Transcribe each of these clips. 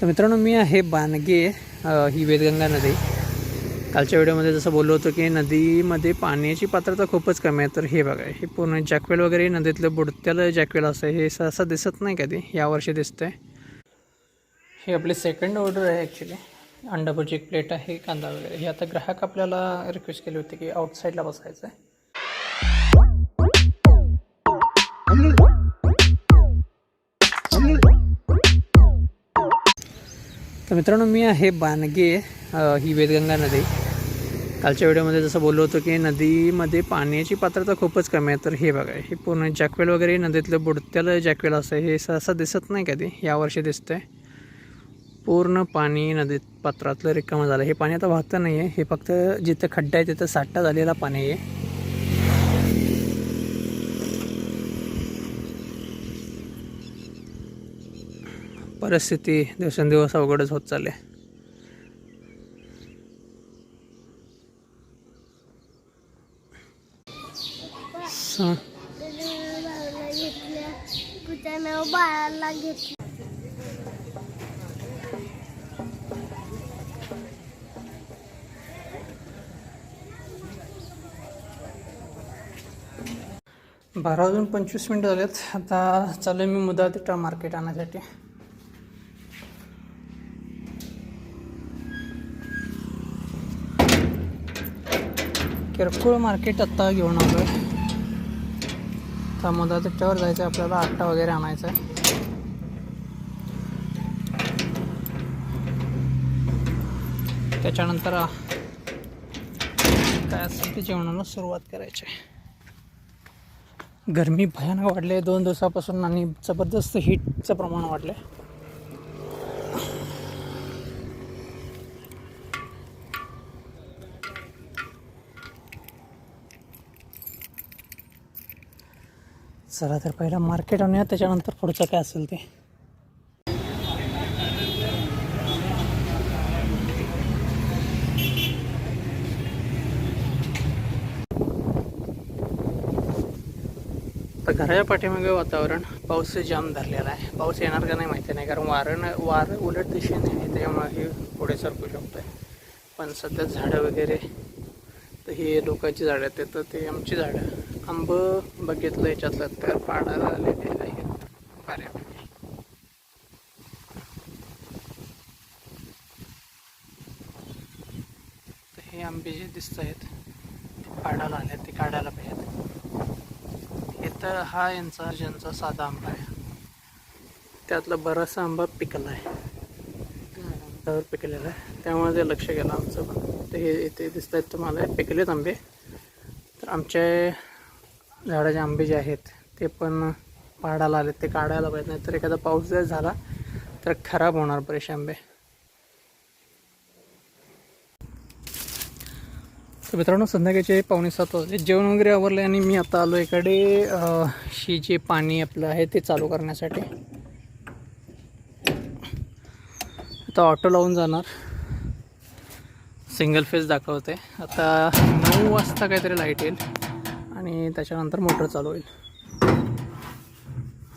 तर मित्रांनो मी आहे बानगे ही वेदगंगा नदी. कालच्या व्हिडिओमध्ये जसं बोललो होतो की नदीमध्ये पाण्याची पात्रता खूपच कमी आहे. तर हे बघा हे पूर्ण जॅकवेल वगैरे नदीतलं बुडत्याला जॅकवेल असं हे सहसा दिसत नाही कधी. यावर्षी दिसतंय. हे आपले सेकंड ऑर्डर आहे ॲक्च्युली अंडाभुजी एक प्लेट आहे कांदा वगैरे. हे आता ग्राहक आपल्याला रिक्वेस्ट केली होती की आउटसाईडला बसायचं आहे तर मित्रांनो मी आहे बानगे ही वेदगंगा नदी. कालच्या व्हिडिओमध्ये जसं बोललो होतो की नदीमध्ये पाण्याची पात्रता खूपच कमी आहे. तर हे बघा हे पूर्ण जॅकवेल वगैरे नदीतलं बुडत्याला जॅकवेल असं हे सहसा दिसत नाही कधी. यावर्षी दिसतंय. पूर्ण पाणी नदीत पात्रातलं रिकामं झालं. हे पाणी आता वाहतं नाही आहे हे फक्त जिथं खड्डा आहे तिथं साठा झालेला पाणी आहे. परिस्थिती दिवसेंदिवस अवघडच होत चालले बारा वाजून पंचवीस मिनटं झालेत. आता चालू आहे मी मुदा तिथं मार्केट आणण्यासाठी किरकोळ मार्केट आत्ता घेऊन आलो आहे आता मुदा जायचं आहे आपल्याला आट्टा वगैरे आणायचा आहे त्याच्यानंतर काय असेल ते जेवणाला सुरुवात करायची आहे. गरमी भयानक वाढले दोन दिवसापासून आणि जबरदस्त हीटचं प्रमाण वाढलं आहे चला तर पहिला मार्केट आणूया त्याच्यानंतर पुढचं काय असेल ते. तर घराच्या पाठीमागे वातावरण पाऊस जाम धरलेला आहे. पाऊस येणार का नाही माहिती नाही कारण वारं वारं उलट दिशेने आहे त्याच्यामुळे हे पुढे सरकू शकतोय. पण सध्या झाडं वगैरे तर हे लोकांची झाडं आहेत तर ते आमची झाडं. आंब बघितलं याच्यातलं तर पाडायला आलेले आहेत बऱ्यापैकी. तर हे आंबे जे दिसत आहेत ते पाडायला आले ते काढायला पाहिजेत. हे तर हा यांचा ज्यांचा साधा आंबा आहे. त्यातला बराचसा आंबा पिकला आहे. झाडावर पिकलेला आहे. त्यामुळे ते लक्ष गेलं आमचं पण. हे इथे दिसत आहेत तुम्हाला पिकलेत आंबे. तर आमच्या झाडाचे आंबे जे आहेत ते पण पाडायला आलेत ते काढायला पाहिजे नाही तर एखादा पाऊस जर झाला तर खराब होणार बरेचसे आंबे. तर मित्रांनो संध्याकाळचे पावणे सात वाजले. जेवण वगैरे आवरले आणि मी आता आलो इकडे शी जे पाणी आपलं आहे ते चालू करण्यासाठी. आता ऑटो लावून जाणार. सिंगल फेज दाखवते. आता नऊ वाजता काहीतरी लाइट येईल. आणि त्याच्यानंतर मोटर चालू होईल.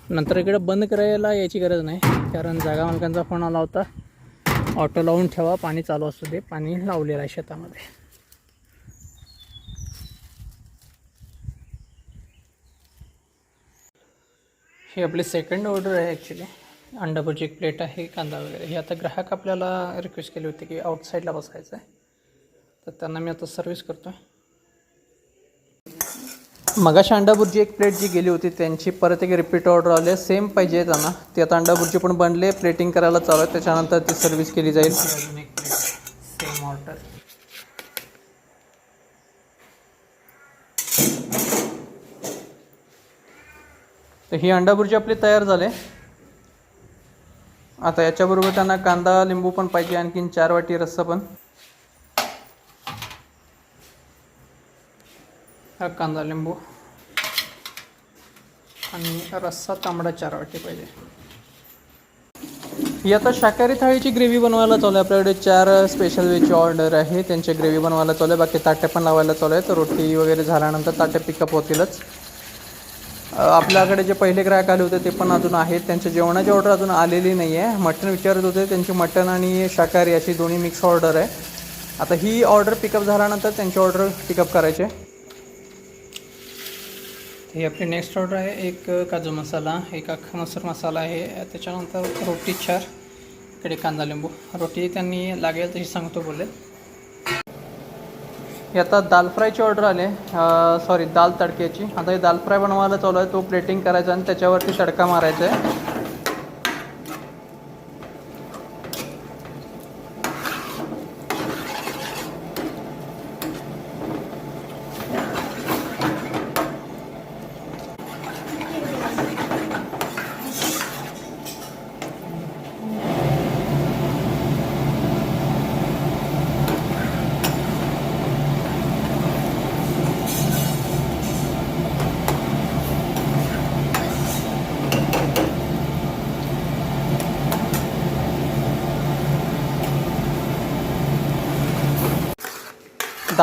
नंतर इकडे बंद करायला यायची गरज नाही. कारण जागा मालकांचा फोन आला होता. ऑटो लावून ठेवा पाणी चालू असू दे. पाणी लावलेलं आहे शेतामध्ये. हे आपली सेकंड ऑर्डर आहे ॲक्च्युली अंडाभुजी एक प्लेट आहे कांदा वगैरे. हे आता ग्राहक आपल्याला रिक्वेस्ट केली होती की आउटसाईडला बसायचं आहे तर त्यांना मी आता सर्व्हिस करतो आहे मगाशी अंडाभुर्जी एक प्लेट जी गेली होती त्यांची परत एक रिपीट ऑर्डर आली सेम पाहिजे त्यांना. ती आता अंडाभुर्जी पण बनले प्लेटिंग करायला चालू आहे. त्याच्यानंतर ती सर्व्हिस केली जाईल. अजून एक प्लेट सेम ऑर्डर तर ही अंडाभुर्जी आपली तयार झाले आता याच्याबरोबर त्यांना कांदा लिंबू पण पाहिजे. आणखीन चार वाटी रस्सा पण. हा कांदा लिंबू. आणि रस्सा तांबडा चार वाटी पाहिजे. ही आता शाकाहारी थाळीची ग्रेव्ही बनवायला चालू आहे. आपल्याकडे चार स्पेशल वेजची ऑर्डर आहे त्यांची ग्रेव्ही बनवायला चालू आहे. बाकी ताटे पण लावायला चालू आहे तर रोटी वगैरे झाल्यानंतर ताटे पिकअप होतीलच. आपल्याकडे जे पहिले ग्राहक आले होते ते पण अजून आहेत. त्यांच्या जेवणाची ऑर्डर अजून आलेली नाही आहे मटण विचारत होते. त्यांची मटण आणि शाकाहारी अशी दोन्ही मिक्स ऑर्डर आहे. आता ही ऑर्डर पिकअप झाल्यानंतर त्यांची ऑर्डर पिकअप करायचे ही आपली नेक्स्ट ऑर्डर आहे. एक काजू मसाला एक अख्खा मसूर मसाला आहे. त्याच्यानंतर रोटी चार इकडे कांदा लिंबू. रोटी त्यांनी लागेल तशी सांगतो बोले. ही आता दाल फ्रायची ऑर्डर आली. सॉरी दाल तडक्याची. आता ही दाल फ्राय बनवायला चालू आहे. तो प्लेटिंग करायचा आणि त्याच्यावरती तडका मारायचा आहे.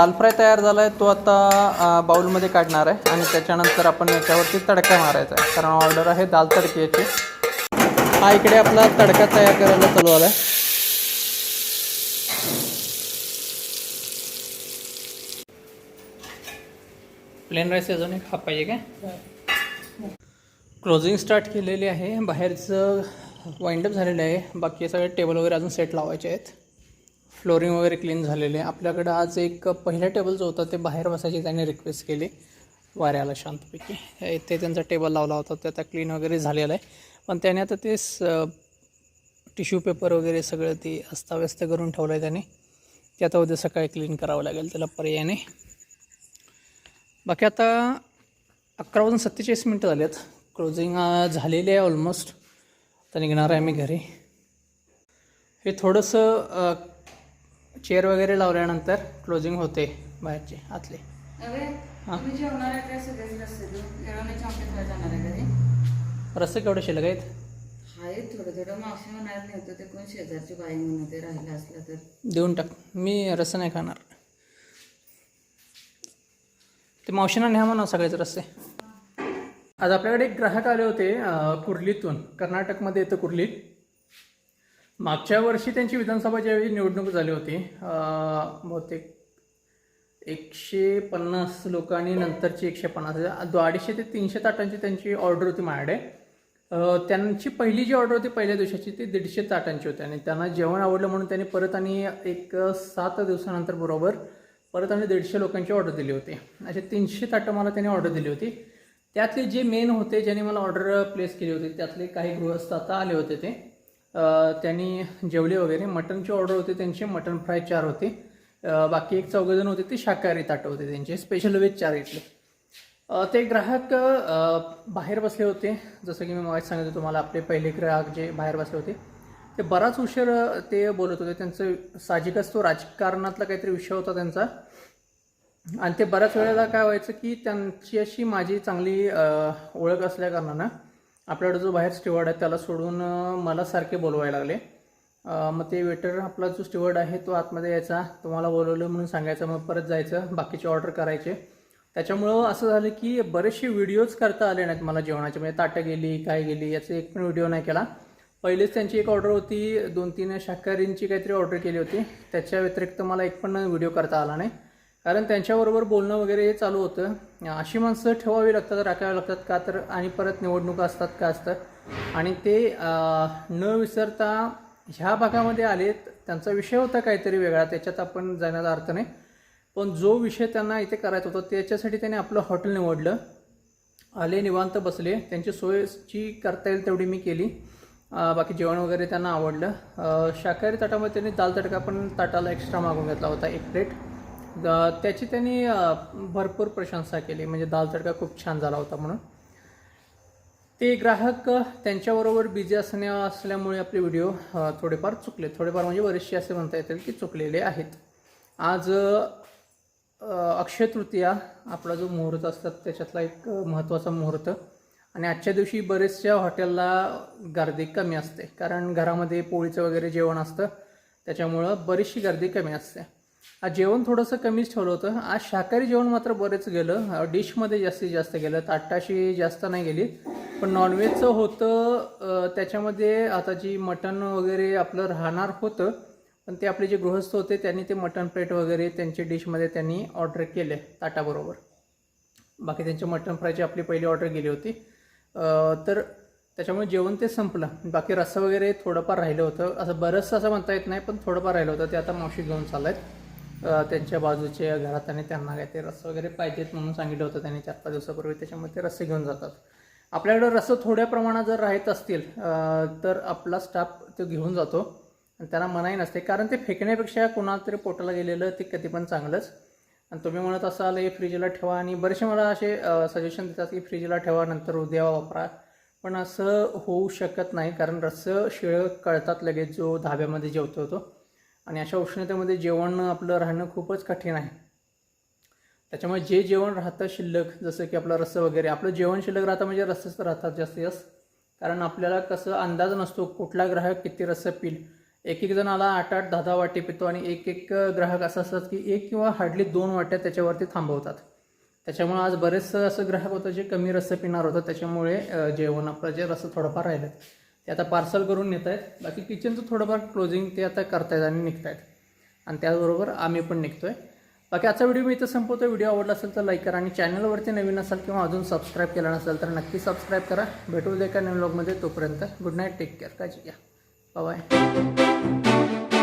दाल फ्राय तयार झाला आहे तो आता अ, बाउलमध्ये काढणार आहे आणि त्याच्यानंतर आपण याच्यावरती तडका मारायचा आहे. कारण ऑर्डर आहे दाल तडकी याची हा इकडे आपला तडका तयार करायला चालू आला आहे प्लेन राईस अजून एक हा पाहिजे काय क्लोजिंग स्टार्ट केलेली आहे. बाहेरचं वाइंडअप झालेलं आहे. बाकी सगळे टेबल वगैरे अजून सेट लावायचे आहेत. फ्लोरिंग वगैरे क्लीन झालेले. आहे आपल्याकडं आज एक पहिला टेबल जो होता ते बाहेर बसायची त्यांनी रिक्वेस्ट केली. वाऱ्याला शांतपैकी. इथे त्यांचा टेबल लावला होता ते आता क्लीन वगैरे झालेला आहे. पण त्याने आता ते टिश्यू पेपर वगैरे सगळं ते अस्ताव्यस्त करून ठेवलं आहे त्याने. ते आता उद्या सकाळी क्लीन करावं लागेल त्याला पर्यायाने. बाकी आता अकरा वाजून सत्तेचाळीस मिनटं झाली आहेत क्लोजिंग झालेली आहे ऑलमोस्ट आता निघणार आहे मी घरी. हे थोडंसं चेअर वगैरे लावल्यानंतर क्लोजिंग होते बाहेरचे आतले. रस्ते केवढे शिल्लक आहेत? आहे थोडं थोडं. मावशी म्हणायला नाही होतं ते कोण शेजारची बाई म्हणून ते राहिलं असलं तर. देऊन टाक. मी रस्ते नाही खाणार. ते मावशीना न्या म्हणा सगळेच रस्ते आज आपल्याकडे एक ग्राहक आले होते कुर्लीतून. कर्नाटकमध्ये येतं कुर्ली. मागच्या वर्षी त्यांची विधानसभाच्या वेळी निवडणूक झाली होती बहुतेक एकशे पन्नास लोक आणि नंतरची एकशे पन्नास दो- अडीचशे ते तीनशे ताटांची त्यांची ऑर्डर होती माझ्याकडे. त्यांची पहिली जी ऑर्डर होती पहिल्या दिवसाची ती दीडशे ताटांची होती आणि त्यांना जेवण आवडलं म्हणून त्यांनी परत आणि एक सात दिवसानंतर बरोबर परत आणि दीडशे लोकांची ऑर्डर दिली होती. असे तीनशे ताटं मला त्यांनी ऑर्डर दिली होती. त्यातले जे मेन होते ज्यांनी मला ऑर्डर प्लेस केली होती त्यातले काही गृहस्थ आता आले होते ते. त्यांनी जेवले वगैरे मटनची ऑर्डर होती त्यांची मटन फ्राय चार होते. बाकी एक चौघजण होते ते शाकाहारी ताटं होते त्यांचे स्पेशल व्हेज चार इथले ते ग्राहक बाहेर बसले होते. जसं की मी मगाशी सांगितलं तुम्हाला आपले पहिले ग्राहक जे बाहेर बसले होते ते बराच उशीर ते बोलत होते. त्यांचं साहजिकच तो राजकारणातला काहीतरी विषय होता त्यांचा. आणि ते बऱ्याच वेळेला काय व्हायचं की त्यांची अशी माझी चांगली ओळख असल्या कारणानं आपल्याकडे जो बाहेर स्टिवर्ड आहे त्याला सोडून मला सारखे बोलवायला लागले. मग ते वेटर आपला जो स्टिवर्ड आहे तो आतमध्ये यायचा. तुम्हाला बोलवलं म्हणून सांगायचं. मग परत जायचं. बाकीचे ऑर्डर करायचे. त्याच्यामुळं असं झालं की बरेचसे व्हिडिओज करता आले नाहीत मला जेवणाचे. म्हणजे ताटं गेली काय गेली याचा एक पण व्हिडिओ नाही केला. पहिलेच त्यांची एक ऑर्डर होती. दोन तीन शाकाहारींची काहीतरी ऑर्डर केली होती. त्याच्या व्यतिरिक्त मला एक पण व्हिडिओ करता आला नाही. कारण त्यांच्याबरोबर बोलणं वगैरे हे चालू होतं. अशी माणसं ठेवावी लागतात राखावी लागतात का तर? आणि परत निवडणुका असतात का असतात आणि ते न विसरता ह्या भागामध्ये आलेत त्यांचा विषय होता काहीतरी वेगळा त्याच्यात आपण जाण्याचा अर्थ नाही. पण जो विषय त्यांना इथे करायचा होता त्याच्यासाठी त्यांनी आपलं हॉटेल निवडलं. आले निवांत बसले. त्यांची सोय जी करता येईल तेवढी मी केली. बाकी जेवण वगैरे त्यांना आवडलं. शाकाहारी ताटामध्ये त्यांनी दाल तडका पण ताटाला एक्स्ट्रा मागून घेतला होता एक प्लेट त्याची त्यांनी भरपूर प्रशंसा केली. म्हणजे दाल तडका खूप छान झाला होता म्हणून. ते ग्राहक त्यांच्याबरोबर बिझी असण्या असल्यामुळे आपले व्हिडिओ थोडेफार चुकले. थोडेफार म्हणजे बरेचसे असे म्हणता येतील की चुकलेले आहेत. आज अक्षय तृतीया आपला जो मुहूर्त असतात त्याच्यातला एक महत्त्वाचा मुहूर्त. आणि आजच्या दिवशी बरेचशा हॉटेलला गर्दी कमी असते. कारण घरामध्ये पोळीचं वगैरे जेवण असतं. त्याच्यामुळं बरीचशी गर्दी कमी असते. आज जेवण थोडंसं कमीच ठेवलं होतं. आज शाकाहारी जेवण मात्र बरेच गेलं. डिशमध्ये जास्तीत जास्त गेलं. ताटाशी जास्त नाही गेली. पण नॉनव्हेजचं होतं त्याच्यामध्ये आता जी मटण वगैरे आपलं राहणार होतं पण ते आपले जे गृहस्थ होते त्यांनी ते मटण प्लेट वगैरे त्यांच्या डिशमध्ये त्यांनी ऑर्डर केले ताटाबरोबर. बाकी त्यांच्या मटण फ्रायची आपली पहिली ऑर्डर गेली होती. तर त्याच्यामुळे जेवण ते संपलं. बाकी रस्सा वगैरे थोडंफार राहिलं होतं. असं बरंचसं असं म्हणता येत नाही पण थोडंफार राहिलं होतं. ते आता मावशी घेऊन चालत आहेत त्यांच्या बाजूच्या घरात आणि त्यांना काय ते रस्सा वगैरे पाहिजेत म्हणून सांगितलं होतं त्यांनी चार पाच दिवसापूर्वी. त्याच्यामुळे ते रस्से घेऊन जातात. आपल्याकडे रस्सं थोड्या प्रमाणात जर राहत असतील तर आपला स्टाफ तो घेऊन जातो. आणि त्यांना मनाई नसते. कारण ते फेकण्यापेक्षा कोणाला तरी पोटाला गेलेलं ते कधी पण चांगलंच. आणि तुम्ही म्हणत असाल हे फ्रीजला ठेवा. आणि बरेचसे मला असे सजेशन देतात की फ्रीजला ठेवा नंतर उद्या वापरा. पण असं होऊ शकत नाही. कारण रस्सं शिळं कळतात लगेच. जो धाब्यामध्ये जेवतो तो. आणि अशा उष्णतेमध्ये जेवण आपलं राहणं खूपच कठीण आहे. त्याच्यामुळे जे जेवण राहतं शिल्लक जसं की आपलं रस्सं वगैरे आपलं जेवण शिल्लक राहतं म्हणजे रस्संच राहतात जास्तीत जास्त. कारण आपल्याला कसं अंदाज नसतो कुठला ग्राहक किती रस्सं पिल एक एक जण आला आठ आठ दहा दहा वाटी पितो आणि एक एक ग्राहक असं असतात की एक किंवा हार्डली दोन वाट्या त्याच्यावरती थांबवतात. त्याच्यामुळे आज बरेचसं असं ग्राहक होतं जे कमी रस्सं पिणार होतं. त्याच्यामुळे जेवण आपलं जे रस्सं थोडंफार राहिलं. ते आता पार्सल करून नेत आहेत बाकी किचनचं थोडंफार क्लोजिंग ते आता करतायत आणि निघत आहेत आणि त्याचबरोबर आम्ही पण निघतो आहे बाकी आजचा व्हिडिओ मी इथं संपवतो व्हिडिओ आवडला असेल तर लाईक करा आणि चॅनलवरती नवीन असाल किंवा अजून सबस्क्राईब केला नसेल तर नक्की सबस्क्राईब करा. भेटू दे एका नवीन ब्लॉगमध्ये तोपर्यंत. गुड नाईट टेक केअर काळजी घ्या. बाय